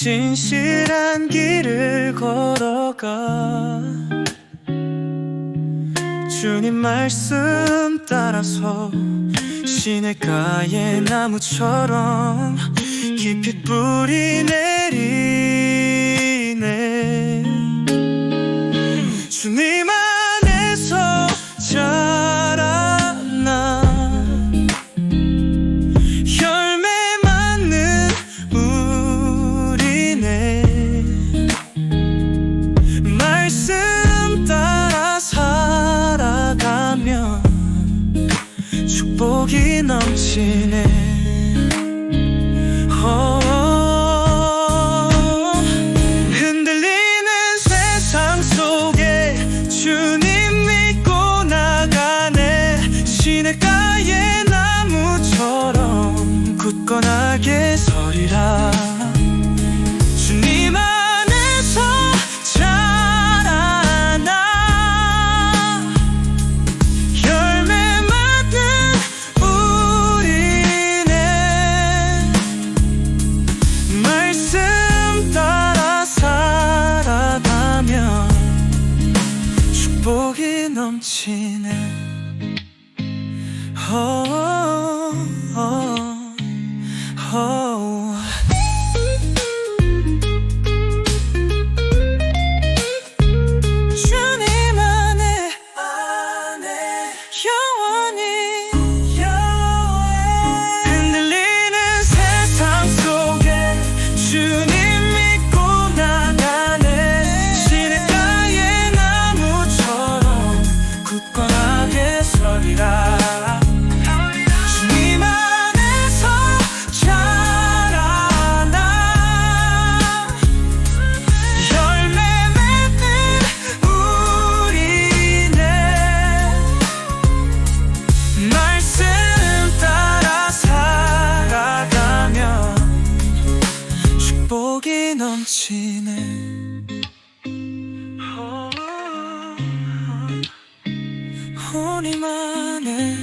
진실한 길을 걸어가. 주님 말씀 따라서 시냇가의 나무처럼 깊이 뿌리 내 말씀 따라 살아가면 축복이 넘치네. 어, 흔들리는 세상 속에 주님 믿고 나가네. 시냇가의 나무처럼 굳건하게 서리라 넘치네 어, 어, 어. 주 넘치네 우리만의